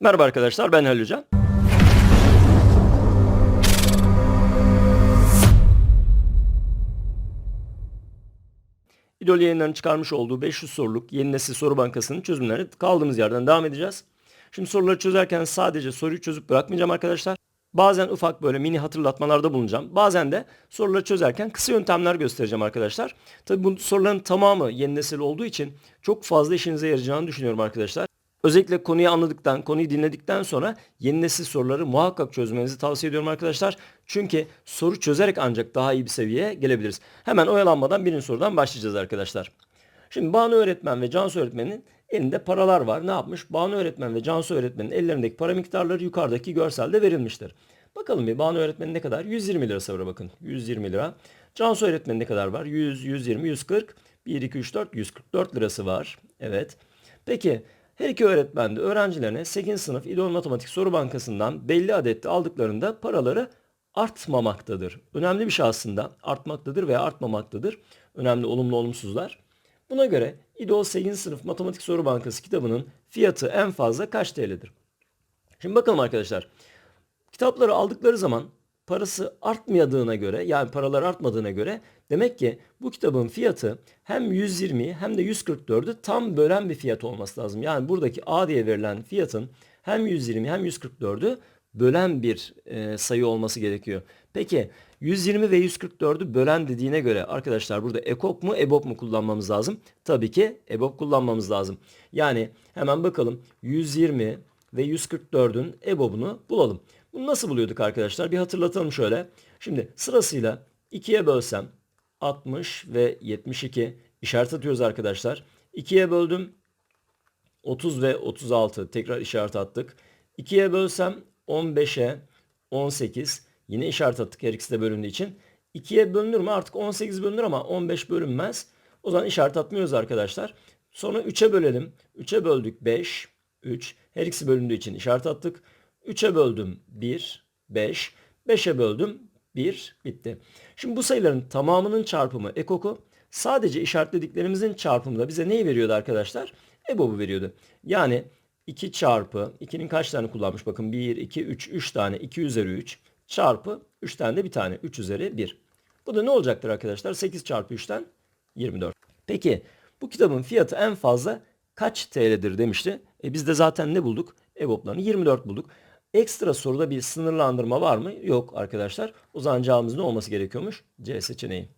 Merhaba arkadaşlar ben Halil Hocam. İdol yayınlarının çıkarmış olduğu 500 soruluk yeni nesil soru bankasının çözümlerine kaldığımız yerden devam edeceğiz. Şimdi soruları çözerken sadece soruyu çözüp bırakmayacağım arkadaşlar. Bazen ufak böyle mini hatırlatmalarda bulunacağım. Bazen de soruları çözerken kısa yöntemler göstereceğim arkadaşlar. Tabi bu soruların tamamı yeni nesil olduğu için çok fazla işinize yarayacağını düşünüyorum arkadaşlar. Özellikle konuyu anladıktan, konuyu dinledikten sonra yeni nesil soruları muhakkak çözmenizi tavsiye ediyorum arkadaşlar. Çünkü soru çözerek ancak daha iyi bir seviyeye gelebiliriz. Hemen oyalanmadan birinci sorudan başlayacağız arkadaşlar. Şimdi Banu öğretmen ve Cansu öğretmenin elinde paralar var. Ne yapmış? Banu öğretmen ve Cansu öğretmenin ellerindeki para miktarları yukarıdaki görselde verilmiştir. Bakalım bir Banu öğretmenin ne kadar? 120 lira var bakın. 120 lira. Cansu öğretmenin ne kadar var? 100, 120, 140. 1, 2, 3, 4, 144 lirası var. Evet. Peki her iki öğretmen de öğrencilerine 8. sınıf İdol Matematik Soru Bankası'ndan belli adette aldıklarında paraları artmamaktadır. Önemli bir şey aslında. Artmaktadır veya artmamaktadır. Önemli olumlu olumsuzlar. Buna göre İdol 8. sınıf Matematik Soru Bankası kitabının fiyatı en fazla kaç TL'dir? Şimdi bakalım arkadaşlar. Kitapları aldıkları zaman parası artmadığına göre yani paralar artmadığına göre demek ki bu kitabın fiyatı hem 120 hem de 144'ü tam bölen bir fiyat olması lazım. Yani buradaki A diye verilen fiyatın hem 120 hem 144'ü bölen bir e, sayı olması gerekiyor. Peki 120 ve 144'ü bölen dediğine göre arkadaşlar burada ekok mu EBOB mu kullanmamız lazım? Tabii ki EBOB kullanmamız lazım. Yani hemen bakalım 120 ve 144'ün EBOB'unu bulalım. Bunu nasıl buluyorduk arkadaşlar? Bir hatırlatalım şöyle. Şimdi sırasıyla 2'ye bölsem 60 ve 72 işaret atıyoruz arkadaşlar. 2'ye böldüm 30 ve 36 tekrar işaret attık. 2'ye bölsem 15'e 18 yine işaret attık her ikisi de bölündüğü için. 2'ye bölünür mü? Artık 18 bölünür ama 15 bölünmez. O zaman işaret atmıyoruz arkadaşlar. Sonra 3'e bölelim. 3'e böldük 5, 3. Her ikisi bölündüğü için işaret attık. 3'e böldüm 1, 5. 5'e böldüm 1, bitti. Şimdi bu sayıların tamamının çarpımı ekoku. Sadece işaretlediklerimizin çarpımı da bize neyi veriyordu arkadaşlar? EBOB'u veriyordu. Yani 2 çarpı 2'nin kaç tane kullanmış? Bakın 1, 2, 3, 3 tane 2 üzeri 3 çarpı 3 tane de bir tane 3 üzeri 1. Bu da ne olacaktır arkadaşlar? 8 çarpı 3'ten 24. Peki bu kitabın fiyatı en fazla kaç TL'dir demişti. E biz de zaten ne bulduk? EBOB'larını 24 bulduk. Ekstra soruda bir sınırlandırma var mı? Yok arkadaşlar. O zaman cevabımız ne olması gerekiyormuş? C seçeneği.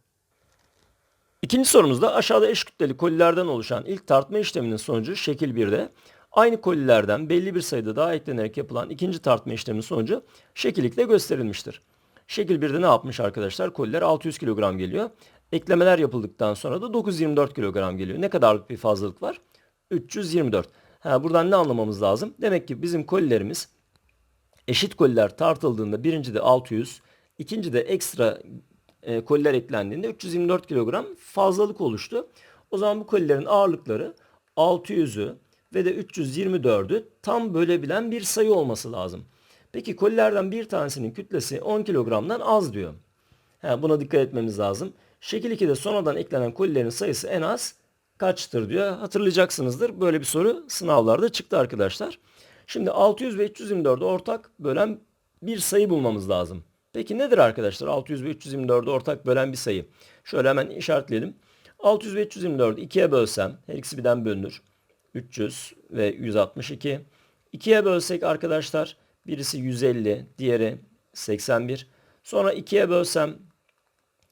İkinci sorumuzda aşağıda eş kütleli kolilerden oluşan ilk tartma işleminin sonucu şekil 1'de. Aynı kolilerden belli bir sayıda daha eklenerek yapılan ikinci tartma işleminin sonucu şekil 2'de gösterilmiştir. Şekil 1'de ne yapmış arkadaşlar? Koliler 600 kilogram geliyor. Eklemeler yapıldıktan sonra da 924 kilogram geliyor. Ne kadarlık bir fazlalık var? 324. Ha, buradan ne anlamamız lazım? Demek ki bizim kolilerimiz eşit koliler tartıldığında birinci de 600, ikinci de ekstra e, koliler eklendiğinde 324 kilogram fazlalık oluştu. O zaman bu kolilerin ağırlıkları 600'ü ve de 324'ü tam bölebilen bir sayı olması lazım. Peki kolilerden bir tanesinin kütlesi 10 kilogramdan az diyor. He, buna dikkat etmemiz lazım. Şekil 2'de sonradan eklenen kolilerin sayısı en az kaçtır diyor. Hatırlayacaksınızdır. Böyle bir soru sınavlarda çıktı arkadaşlar. Şimdi 600 ve 324'ü ortak bölen bir sayı bulmamız lazım. Peki nedir arkadaşlar 600 ve 324'ü ortak bölen bir sayı? Şöyle hemen işaretleyelim. 600 ve 324'ü 2'ye bölsem her ikisi birden bölünür. 300 ve 162. 2'ye bölsek arkadaşlar birisi 150, diğeri 81. Sonra 2'ye bölsem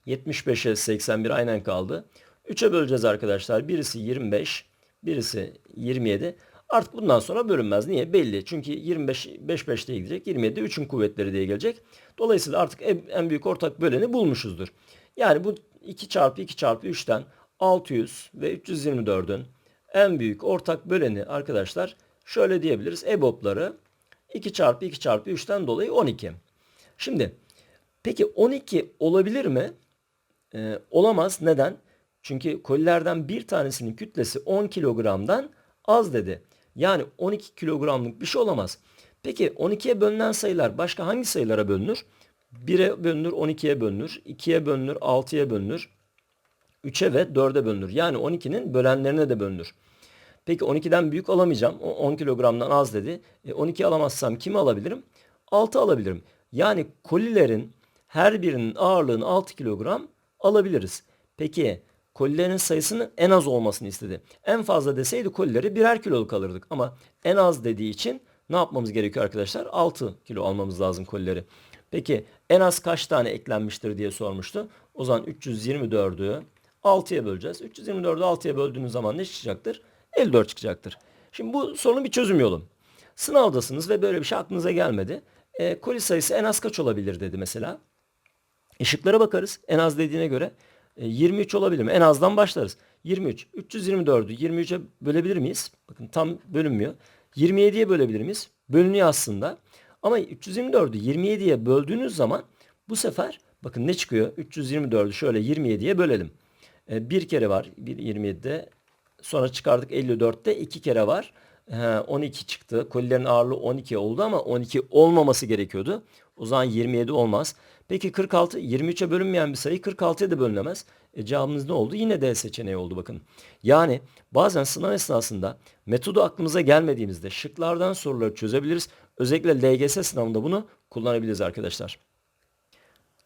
75'e 81 aynen kaldı. 3'e böleceğiz arkadaşlar. Birisi 25, birisi 27. Artık bundan sonra bölünmez. Niye? Belli. Çünkü 25 5 5 diye gidecek. 27 3'ün kuvvetleri diye gelecek. Dolayısıyla artık en, büyük ortak böleni bulmuşuzdur. Yani bu 2 çarpı 2 çarpı 3'ten 600 ve 324'ün en büyük ortak böleni arkadaşlar şöyle diyebiliriz. EBOB'ları 2 çarpı 2 çarpı 3'ten dolayı 12. Şimdi peki 12 olabilir mi? Ee, olamaz. Neden? Çünkü kolilerden bir tanesinin kütlesi 10 kilogramdan az dedi. Yani 12 kilogramlık bir şey olamaz. Peki 12'ye bölünen sayılar başka hangi sayılara bölünür? 1'e bölünür, 12'ye bölünür, 2'ye bölünür, 6'ya bölünür, 3'e ve 4'e bölünür. Yani 12'nin bölenlerine de bölünür. Peki 12'den büyük alamayacağım. O 10 kilogramdan az dedi. E 12 alamazsam kimi alabilirim? 6 alabilirim. Yani kolilerin her birinin ağırlığını 6 kilogram alabiliriz. Peki kolilerin sayısının en az olmasını istedi. En fazla deseydi kolileri birer kiloluk alırdık. Ama en az dediği için ne yapmamız gerekiyor arkadaşlar? 6 kilo almamız lazım kolileri. Peki en az kaç tane eklenmiştir diye sormuştu. O zaman 324'ü 6'ya böleceğiz. 324'ü 6'ya böldüğünüz zaman ne çıkacaktır? 54 çıkacaktır. Şimdi bu sorunun bir çözüm yolu. Sınavdasınız ve böyle bir şey aklınıza gelmedi. E, koli sayısı en az kaç olabilir dedi mesela. Işıklara bakarız. En az dediğine göre e, 23 olabilir mi? En azdan başlarız. 23. 324'ü 23'e bölebilir miyiz? Bakın tam bölünmüyor. 27'ye bölebilir miyiz? Bölünüyor aslında. Ama 324'ü 27'ye böldüğünüz zaman bu sefer bakın ne çıkıyor? 324'ü şöyle 27'ye bölelim. E, bir kere var. Bir 27'de sonra çıkardık 54'te iki kere var. He, 12 çıktı. Kolilerin ağırlığı 12 oldu ama 12 olmaması gerekiyordu. O zaman 27 olmaz. Peki 46 23'e bölünmeyen bir sayı 46'ya da bölünemez. E, cevabımız ne oldu? Yine D seçeneği oldu bakın. Yani bazen sınav esnasında metodu aklımıza gelmediğimizde şıklardan soruları çözebiliriz. Özellikle LGS sınavında bunu kullanabiliriz arkadaşlar.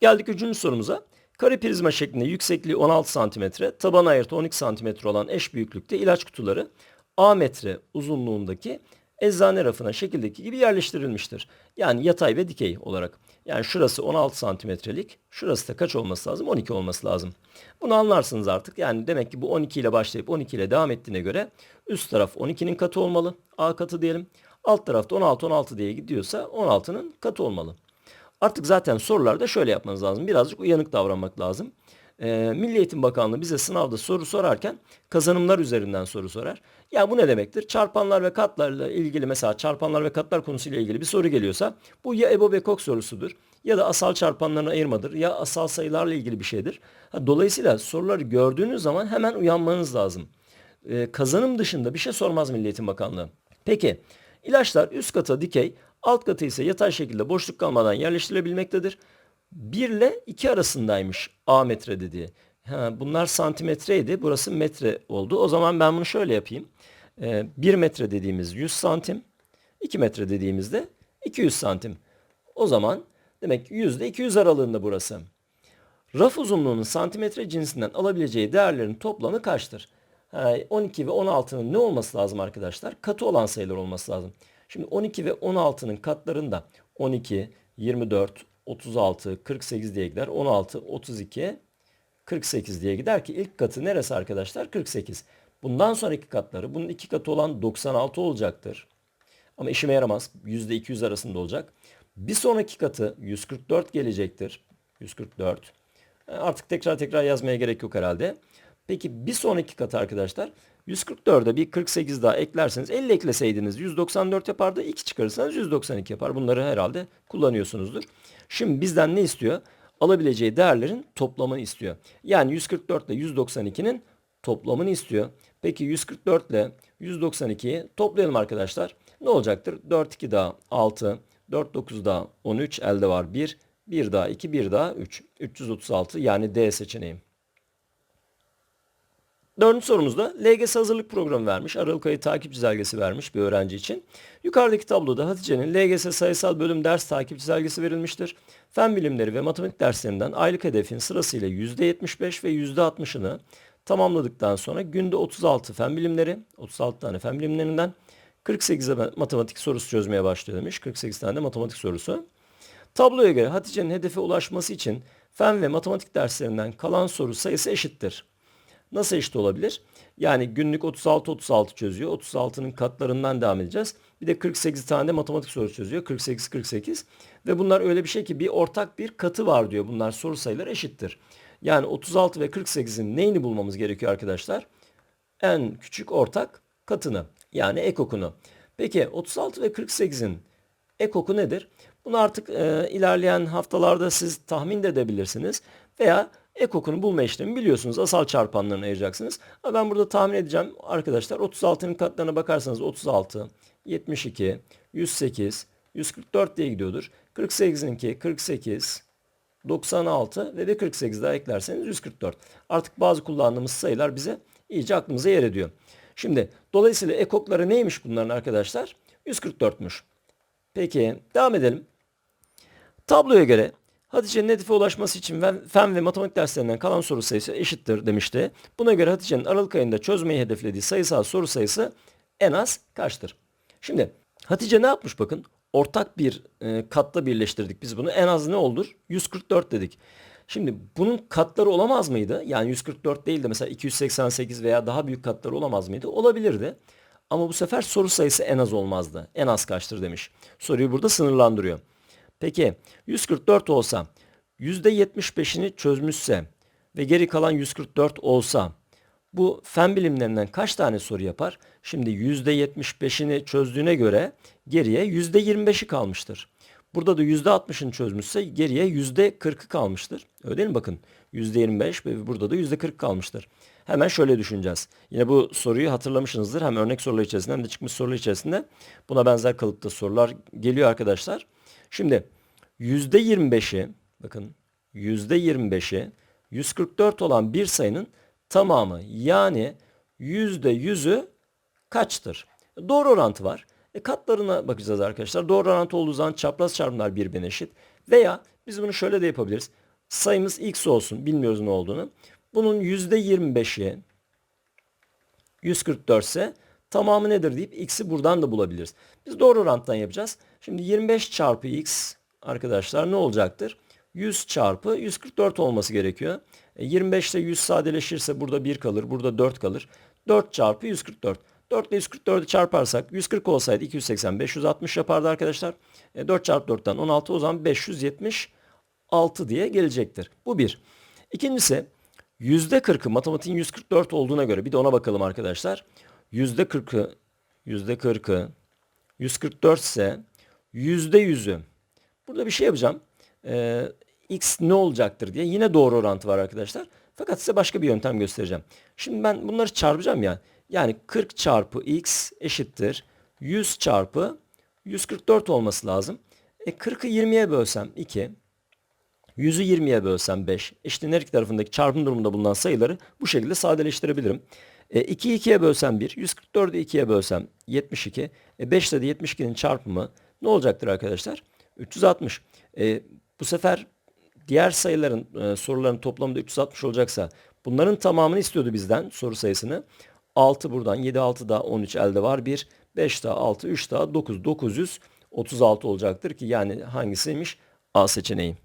Geldik üçüncü sorumuza. Kare prizma şeklinde yüksekliği 16 cm, taban ayırtı 12 cm olan eş büyüklükte ilaç kutuları A metre uzunluğundaki eczane rafına şekildeki gibi yerleştirilmiştir. Yani yatay ve dikey olarak. Yani şurası 16 santimetrelik, şurası da kaç olması lazım? 12 olması lazım. Bunu anlarsınız artık. Yani demek ki bu 12 ile başlayıp 12 ile devam ettiğine göre üst taraf 12'nin katı olmalı. A katı diyelim. Alt tarafta 16 16 diye gidiyorsa 16'nın katı olmalı. Artık zaten sorularda şöyle yapmanız lazım. Birazcık uyanık davranmak lazım. Ee, Milli Eğitim Bakanlığı bize sınavda soru sorarken kazanımlar üzerinden soru sorar. Ya bu ne demektir? Çarpanlar ve katlarla ilgili mesela çarpanlar ve katlar konusuyla ilgili bir soru geliyorsa bu ya EBO Bekok sorusudur ya da asal çarpanlarını ayırmadır ya asal sayılarla ilgili bir şeydir. Dolayısıyla soruları gördüğünüz zaman hemen uyanmanız lazım. Ee, kazanım dışında bir şey sormaz Milli Eğitim Bakanlığı. Peki ilaçlar üst kata dikey, alt katı ise yatay şekilde boşluk kalmadan yerleştirilebilmektedir. 1 ile 2 arasındaymış A metre dediği. Ha, bunlar santimetreydi. Burası metre oldu. O zaman ben bunu şöyle yapayım. Ee, 1 metre dediğimiz 100 santim. 2 metre dediğimizde 200 santim. O zaman demek 100 ile 200 aralığında burası. Raf uzunluğunun santimetre cinsinden alabileceği değerlerin toplamı kaçtır? Ha, 12 ve 16'nın ne olması lazım arkadaşlar? Katı olan sayılar olması lazım. Şimdi 12 ve 16'nın katlarında 12, 24, 36, 48 diye gider. 16, 32, 48 diye gider ki ilk katı neresi arkadaşlar? 48. Bundan sonraki katları bunun iki katı olan 96 olacaktır. Ama işime yaramaz. %200 arasında olacak. Bir sonraki katı 144 gelecektir. 144. Artık tekrar tekrar yazmaya gerek yok herhalde. Peki bir sonraki katı arkadaşlar 144'e bir 48 daha eklerseniz 50 ekleseydiniz 194 yapardı. 2 çıkarırsanız 192 yapar. Bunları herhalde kullanıyorsunuzdur. Şimdi bizden ne istiyor? Alabileceği değerlerin toplamını istiyor. Yani 144 ile 192'nin toplamını istiyor. Peki 144 ile 192'yi toplayalım arkadaşlar. Ne olacaktır? 4 2 daha 6, 4 9 daha 13 elde var 1, 1 daha 2, 1 daha 3. 336 yani D seçeneğim. Dördüncü sorumuzda LGS hazırlık programı vermiş. Aralık ayı takip çizelgesi vermiş bir öğrenci için. Yukarıdaki tabloda Hatice'nin LGS sayısal bölüm ders takip çizelgesi verilmiştir. Fen bilimleri ve matematik derslerinden aylık hedefin sırasıyla %75 ve %60'ını tamamladıktan sonra günde 36 fen bilimleri, 36 tane fen bilimlerinden 48'e matematik sorusu çözmeye başlıyor demiş. 48 tane de matematik sorusu. Tabloya göre Hatice'nin hedefe ulaşması için fen ve matematik derslerinden kalan soru sayısı eşittir. Nasıl eşit olabilir? Yani günlük 36-36 çözüyor. 36'nın katlarından devam edeceğiz. Bir de 48 tane de matematik soru çözüyor. 48-48. Ve bunlar öyle bir şey ki bir ortak bir katı var diyor. Bunlar soru sayıları eşittir. Yani 36 ve 48'in neyini bulmamız gerekiyor arkadaşlar? En küçük ortak katını. Yani ekokunu. Peki 36 ve 48'in ekoku nedir? Bunu artık e, ilerleyen haftalarda siz tahmin de edebilirsiniz. Veya ekokunu bulma işlemi biliyorsunuz. Asal çarpanlarını ayıracaksınız. Ama ben burada tahmin edeceğim arkadaşlar. 36'nın katlarına bakarsanız 36, 72, 108, 144 diye gidiyordur. 48'inki 48, 96 ve de 48 daha eklerseniz 144. Artık bazı kullandığımız sayılar bize iyice aklımıza yer ediyor. Şimdi dolayısıyla ekokları neymiş bunların arkadaşlar? 144'müş. Peki devam edelim. Tabloya göre Hatice'nin hedefe ulaşması için fen ve matematik derslerinden kalan soru sayısı eşittir demişti. Buna göre Hatice'nin Aralık ayında çözmeyi hedeflediği sayısal soru sayısı en az kaçtır? Şimdi Hatice ne yapmış bakın? Ortak bir e, katla birleştirdik biz bunu. En az ne olur? 144 dedik. Şimdi bunun katları olamaz mıydı? Yani 144 değil de mesela 288 veya daha büyük katları olamaz mıydı? Olabilirdi. Ama bu sefer soru sayısı en az olmazdı. En az kaçtır demiş. Soruyu burada sınırlandırıyor. Peki 144 olsa %75'ini çözmüşse ve geri kalan 144 olsa bu fen bilimlerinden kaç tane soru yapar? Şimdi %75'ini çözdüğüne göre geriye %25'i kalmıştır. Burada da %60'ını çözmüşse geriye %40'ı kalmıştır. Öyle değil mi? Bakın %25 ve burada da %40 kalmıştır. Hemen şöyle düşüneceğiz. Yine bu soruyu hatırlamışsınızdır. Hem örnek sorular içerisinde hem de çıkmış sorular içerisinde buna benzer kalıpta sorular geliyor arkadaşlar. Şimdi %25'i bakın %25'i 144 olan bir sayının tamamı yani %100'ü kaçtır? Doğru orantı var. E katlarına bakacağız arkadaşlar. Doğru orantı olduğu zaman çapraz çarpımlar birbirine eşit. Veya biz bunu şöyle de yapabiliriz. Sayımız x olsun. Bilmiyoruz ne olduğunu. Bunun %25'i 144 ise tamamı nedir deyip x'i buradan da bulabiliriz. Biz doğru orantıdan yapacağız. Şimdi 25 çarpı x arkadaşlar ne olacaktır? 100 çarpı 144 olması gerekiyor. E 25 ile 100 sadeleşirse burada 1 kalır, burada 4 kalır. 4 çarpı 144. 4 ile 144'ü çarparsak 140 olsaydı 280 560 yapardı arkadaşlar. E 4 çarpı 4'ten 16 o zaman 576 diye gelecektir. Bu bir. İkincisi %40'ı matematiğin 144 olduğuna göre bir de ona bakalım arkadaşlar. %40'ı %40'ı 144 ise %100'ü burada bir şey yapacağım. Ee, x ne olacaktır diye yine doğru orantı var arkadaşlar. Fakat size başka bir yöntem göstereceğim. Şimdi ben bunları çarpacağım ya. Yani 40 çarpı x eşittir 100 çarpı 144 olması lazım. E 40'ı 20'ye bölsem 2. 100'ü 20'ye bölsem 5. Eşitliğin her iki tarafındaki çarpım durumunda bulunan sayıları bu şekilde sadeleştirebilirim. E, 2'yi 2'ye bölsem 1. 144'ü 2'ye bölsem 72. E, 5 ile de 72'nin çarpımı ne olacaktır arkadaşlar? 360. E, bu sefer diğer sayıların e, soruların toplamı da 360 olacaksa bunların tamamını istiyordu bizden soru sayısını. 6 buradan 7 6 daha 13 elde var 1 5 daha 6 3 daha 9 936 olacaktır ki yani hangisiymiş A seçeneği.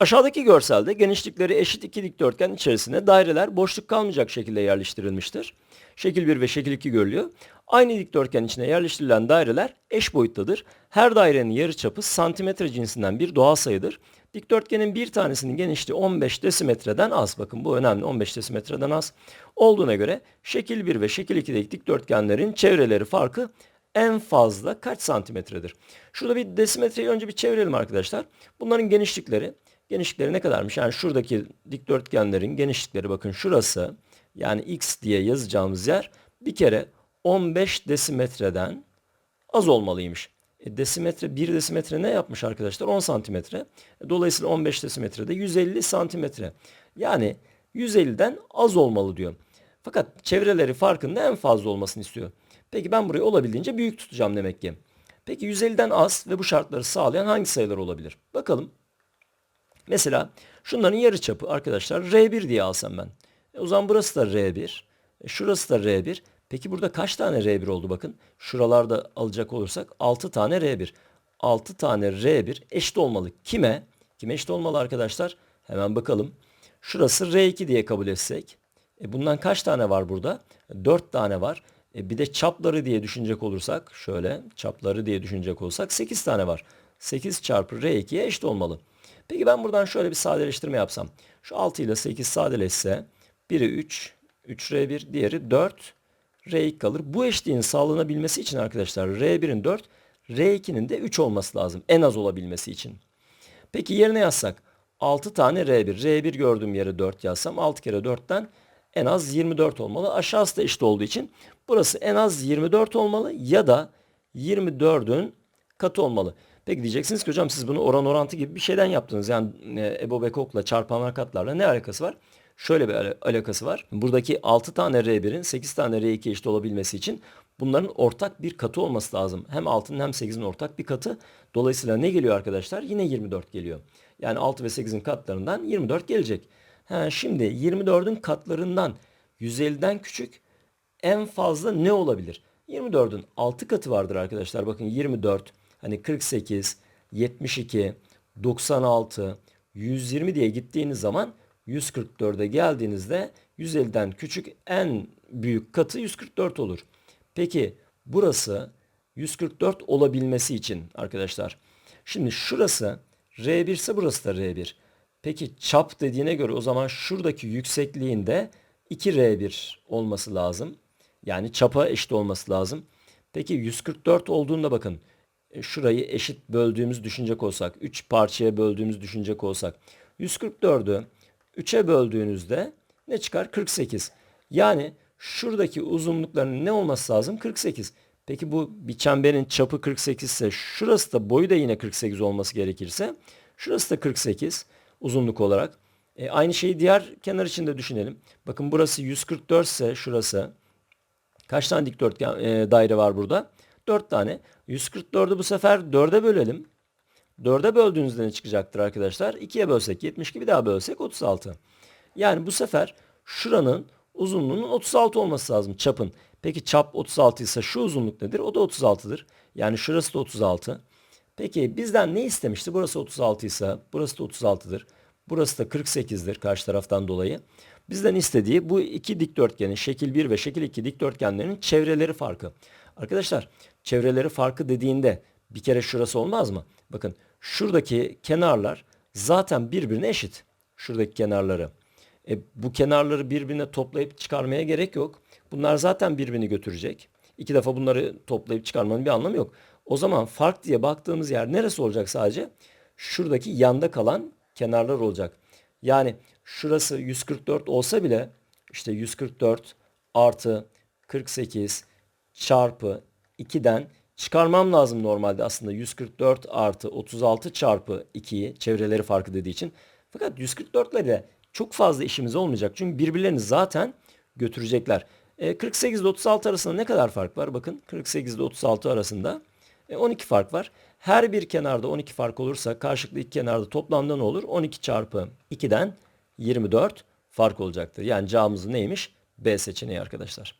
Aşağıdaki görselde genişlikleri eşit iki dikdörtgen içerisine daireler boşluk kalmayacak şekilde yerleştirilmiştir. Şekil 1 ve şekil 2 görülüyor. Aynı dikdörtgen içine yerleştirilen daireler eş boyuttadır. Her dairenin yarıçapı santimetre cinsinden bir doğal sayıdır. Dikdörtgenin bir tanesinin genişliği 15 desimetreden az. Bakın bu önemli 15 desimetreden az. Olduğuna göre şekil 1 ve şekil 2'deki dikdörtgenlerin çevreleri farkı en fazla kaç santimetredir? Şurada bir desimetreyi önce bir çevirelim arkadaşlar. Bunların genişlikleri Genişlikleri ne kadarmış? Yani şuradaki dikdörtgenlerin genişlikleri bakın şurası yani x diye yazacağımız yer bir kere 15 desimetreden az olmalıymış. E, desimetre 1 desimetre ne yapmış arkadaşlar? 10 santimetre. E, dolayısıyla 15 desimetrede 150 santimetre. Yani 150'den az olmalı diyor. Fakat çevreleri farkında en fazla olmasını istiyor. Peki ben burayı olabildiğince büyük tutacağım demek ki. Peki 150'den az ve bu şartları sağlayan hangi sayılar olabilir? Bakalım. Mesela şunların yarıçapı arkadaşlar R1 diye alsam ben. E, o zaman burası da R1. E, şurası da R1. Peki burada kaç tane R1 oldu bakın. Şuralarda alacak olursak 6 tane R1. 6 tane R1 eşit olmalı. Kime? Kime eşit olmalı arkadaşlar? Hemen bakalım. Şurası R2 diye kabul etsek. E bundan kaç tane var burada? 4 tane var. E bir de çapları diye düşünecek olursak şöyle çapları diye düşünecek olursak 8 tane var. 8 çarpı R2'ye eşit olmalı. Peki ben buradan şöyle bir sadeleştirme yapsam. Şu 6 ile 8 sadeleşse biri 3, 3R1, diğeri 4, R2 kalır. Bu eşliğin sağlanabilmesi için arkadaşlar R1'in 4, R2'nin de 3 olması lazım. En az olabilmesi için. Peki yerine yazsak 6 tane R1. R1 gördüğüm yere 4 yazsam 6 kere 4'ten en az 24 olmalı. Aşağısı da eşit olduğu için burası en az 24 olmalı ya da 24'ün katı olmalı. Peki diyeceksiniz ki hocam siz bunu oran orantı gibi bir şeyden yaptınız. Yani e, EBO Bekok'la çarpanlar katlarla ne alakası var? şöyle bir ala- alakası var. Buradaki 6 tane R1'in 8 tane R2 eşit olabilmesi için bunların ortak bir katı olması lazım. Hem 6'nın hem 8'in ortak bir katı. Dolayısıyla ne geliyor arkadaşlar? Yine 24 geliyor. Yani 6 ve 8'in katlarından 24 gelecek. Ha, şimdi 24'ün katlarından 150'den küçük en fazla ne olabilir? 24'ün 6 katı vardır arkadaşlar. Bakın 24, hani 48, 72, 96, 120 diye gittiğiniz zaman 144'e geldiğinizde 150'den küçük en büyük katı 144 olur. Peki burası 144 olabilmesi için arkadaşlar. Şimdi şurası R1 ise burası da R1. Peki çap dediğine göre o zaman şuradaki yüksekliğinde 2R1 olması lazım. Yani çapa eşit olması lazım. Peki 144 olduğunda bakın şurayı eşit böldüğümüz düşünecek olsak 3 parçaya böldüğümüz düşünecek olsak 144'ü 3'e böldüğünüzde ne çıkar? 48. Yani şuradaki uzunlukların ne olması lazım? 48. Peki bu bir çemberin çapı 48 ise şurası da boyu da yine 48 olması gerekirse şurası da 48 uzunluk olarak. E, aynı şeyi diğer kenar için de düşünelim. Bakın burası 144 ise şurası kaç tane dikdörtgen e, daire var burada? 4 tane. 144'ü bu sefer 4'e bölelim. 4'e böldüğünüzde ne çıkacaktır arkadaşlar? 2'ye bölsek 72 bir daha bölsek 36. Yani bu sefer şuranın uzunluğunun 36 olması lazım çapın. Peki çap 36 ise şu uzunluk nedir? O da 36'dır. Yani şurası da 36. Peki bizden ne istemişti? Burası 36 ise burası da 36'dır. Burası da 48'dir karşı taraftan dolayı. Bizden istediği bu iki dikdörtgenin şekil 1 ve şekil 2 dikdörtgenlerin çevreleri farkı. Arkadaşlar çevreleri farkı dediğinde bir kere şurası olmaz mı? Bakın şuradaki kenarlar zaten birbirine eşit. Şuradaki kenarları. E, bu kenarları birbirine toplayıp çıkarmaya gerek yok. Bunlar zaten birbirini götürecek. İki defa bunları toplayıp çıkarmanın bir anlamı yok. O zaman fark diye baktığımız yer neresi olacak sadece? Şuradaki yanda kalan kenarlar olacak. Yani şurası 144 olsa bile işte 144 artı 48 çarpı 2'den çıkarmam lazım normalde aslında 144 artı 36 çarpı 2'yi çevreleri farkı dediği için. Fakat 144 ile çok fazla işimiz olmayacak. Çünkü birbirlerini zaten götürecekler. E, 48 ile 36 arasında ne kadar fark var? Bakın 48 ile 36 arasında e, 12 fark var. Her bir kenarda 12 fark olursa karşılıklı iki kenarda toplamda ne olur? 12 çarpı 2'den 24 fark olacaktır. Yani cevabımız neymiş? B seçeneği arkadaşlar.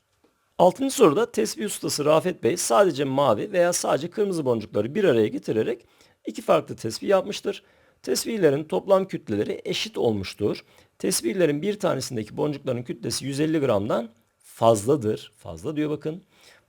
Altıncı soruda tesbih ustası Rafet Bey sadece mavi veya sadece kırmızı boncukları bir araya getirerek iki farklı tesbih yapmıştır. Tesbihlerin toplam kütleleri eşit olmuştur. Tesbihlerin bir tanesindeki boncukların kütlesi 150 gramdan fazladır. Fazla diyor bakın.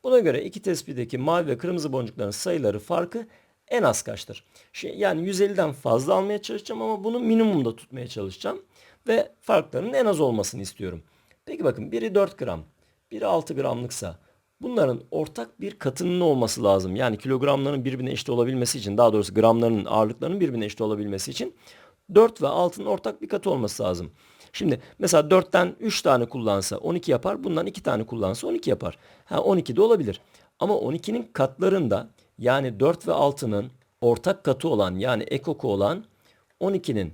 Buna göre iki tespihteki mavi ve kırmızı boncukların sayıları farkı en az kaçtır? Şimdi yani 150'den fazla almaya çalışacağım ama bunu minimumda tutmaya çalışacağım. Ve farklarının en az olmasını istiyorum. Peki bakın biri 4 gram, biri 6 gramlıksa bunların ortak bir katının olması lazım. Yani kilogramların birbirine eşit olabilmesi için daha doğrusu gramlarının ağırlıklarının birbirine eşit olabilmesi için 4 ve 6'nın ortak bir katı olması lazım. Şimdi mesela 4'ten 3 tane kullansa 12 yapar. Bundan 2 tane kullansa 12 yapar. Ha 12 de olabilir. Ama 12'nin katlarında yani 4 ve 6'nın ortak katı olan yani ekoku olan 12'nin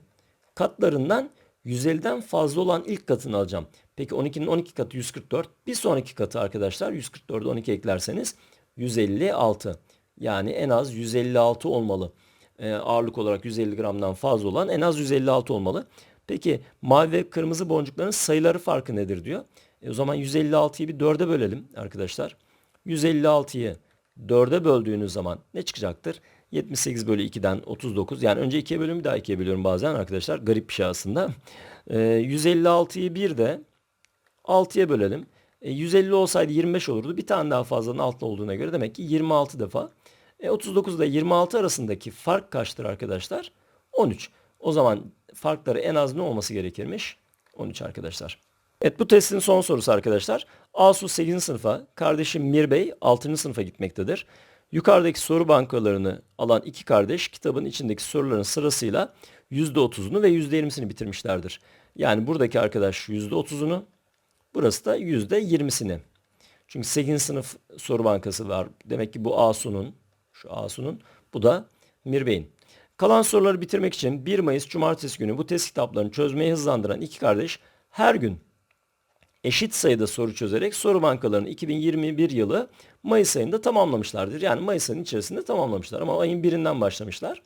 katlarından 150'den fazla olan ilk katını alacağım. Peki 12'nin 12 katı 144. Bir sonraki katı arkadaşlar 144'e 12 eklerseniz 156. Yani en az 156 olmalı. Ee, ağırlık olarak 150 gramdan fazla olan en az 156 olmalı. Peki mavi ve kırmızı boncukların sayıları farkı nedir diyor. E, o zaman 156'yı bir 4'e bölelim arkadaşlar. 156'yı 4'e böldüğünüz zaman ne çıkacaktır? 78 bölü 2'den 39. Yani önce 2'ye bölüyorum bir daha 2'ye bölüyorum bazen arkadaşlar. Garip bir şey aslında. E, 156'yı bir de 6'ya bölelim. E, 150 olsaydı 25 olurdu. Bir tane daha fazlanın altında olduğuna göre demek ki 26 defa. E, 39 ile 26 arasındaki fark kaçtır arkadaşlar? 13. O zaman farkları en az ne olması gerekirmiş? 13 arkadaşlar. Evet bu testin son sorusu arkadaşlar. Asu 8. sınıfa, kardeşim Mir Bey 6. sınıfa gitmektedir. Yukarıdaki soru bankalarını alan iki kardeş kitabın içindeki soruların sırasıyla %30'unu ve %20'sini bitirmişlerdir. Yani buradaki arkadaş %30'unu, burası da %20'sini. Çünkü 8. sınıf soru bankası var. Demek ki bu Asu'nun, şu Asu'nun, bu da Mir Bey'in. Kalan soruları bitirmek için 1 Mayıs Cumartesi günü bu test kitaplarını çözmeyi hızlandıran iki kardeş her gün eşit sayıda soru çözerek soru bankalarını 2021 yılı Mayıs ayında tamamlamışlardır. Yani Mayıs ayının içerisinde tamamlamışlar ama ayın birinden başlamışlar.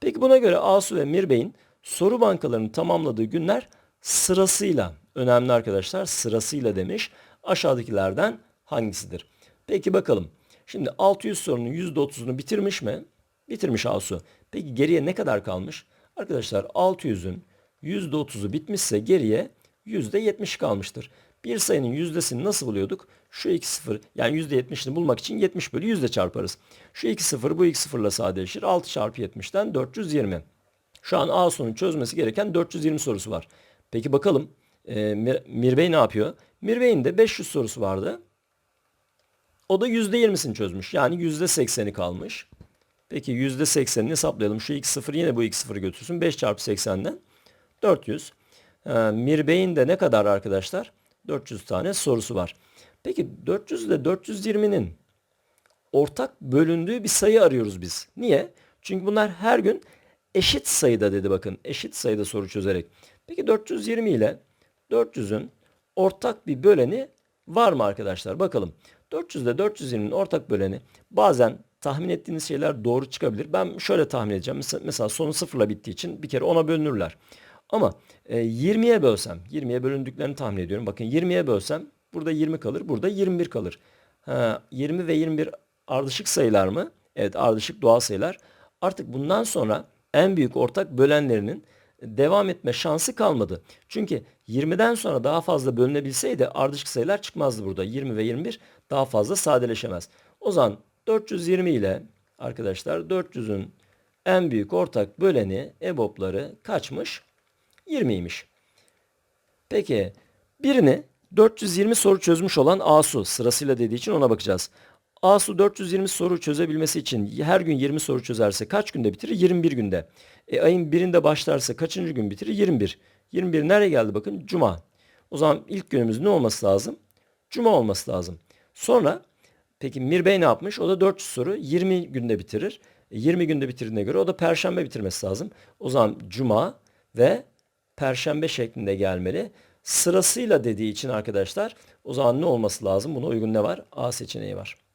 Peki buna göre Asu ve Mirbey'in soru bankalarını tamamladığı günler sırasıyla önemli arkadaşlar sırasıyla demiş. Aşağıdakilerden hangisidir? Peki bakalım. Şimdi 600 sorunun %30'unu bitirmiş mi? Bitirmiş Asu. Peki geriye ne kadar kalmış? Arkadaşlar 600'ün %30'u bitmişse geriye %70 kalmıştır. Bir sayının yüzdesini nasıl buluyorduk? Şu iki sıfır yani %70'ini bulmak için 70 bölü yüzde çarparız. Şu iki sıfır bu iki sıfırla sadeleşir. 6 çarpı 70'ten 420. Şu an Asu'nun çözmesi gereken 420 sorusu var. Peki bakalım e, Mir Mirbey ne yapıyor? Mirbey'in de 500 sorusu vardı. O da %20'sini çözmüş. Yani %80'i kalmış. Peki %80'ini hesaplayalım. Şu x sıfır yine bu x sıfırı götürsün. 5 çarpı 80'den 400. Ee, Mirbey'in de ne kadar arkadaşlar? 400 tane sorusu var. Peki 400 ile 420'nin ortak bölündüğü bir sayı arıyoruz biz. Niye? Çünkü bunlar her gün eşit sayıda dedi bakın. Eşit sayıda soru çözerek. Peki 420 ile 400'ün ortak bir böleni var mı arkadaşlar? Bakalım. 400 ile 420'nin ortak böleni bazen tahmin ettiğiniz şeyler doğru çıkabilir. Ben şöyle tahmin edeceğim. Mesela, sonu sıfırla bittiği için bir kere ona bölünürler. Ama e, 20'ye bölsem, 20'ye bölündüklerini tahmin ediyorum. Bakın 20'ye bölsem burada 20 kalır, burada 21 kalır. Ha, 20 ve 21 ardışık sayılar mı? Evet ardışık doğal sayılar. Artık bundan sonra en büyük ortak bölenlerinin devam etme şansı kalmadı. Çünkü 20'den sonra daha fazla bölünebilseydi ardışık sayılar çıkmazdı burada. 20 ve 21 daha fazla sadeleşemez. O zaman 420 ile arkadaşlar 400'ün en büyük ortak böleni EBOB'ları kaçmış? 20'ymiş. Peki birini 420 soru çözmüş olan Asu sırasıyla dediği için ona bakacağız. Asu 420 soru çözebilmesi için her gün 20 soru çözerse kaç günde bitirir? 21 günde. E, ayın birinde başlarsa kaçıncı gün bitirir? 21. 21 nereye geldi bakın? Cuma. O zaman ilk günümüz ne olması lazım? Cuma olması lazım. Sonra peki Mirbey ne yapmış? O da 400 soru 20 günde bitirir. E, 20 günde bitirdiğine göre o da perşembe bitirmesi lazım. O zaman cuma ve perşembe şeklinde gelmeli. Sırasıyla dediği için arkadaşlar o zaman ne olması lazım? Buna uygun ne var? A seçeneği var.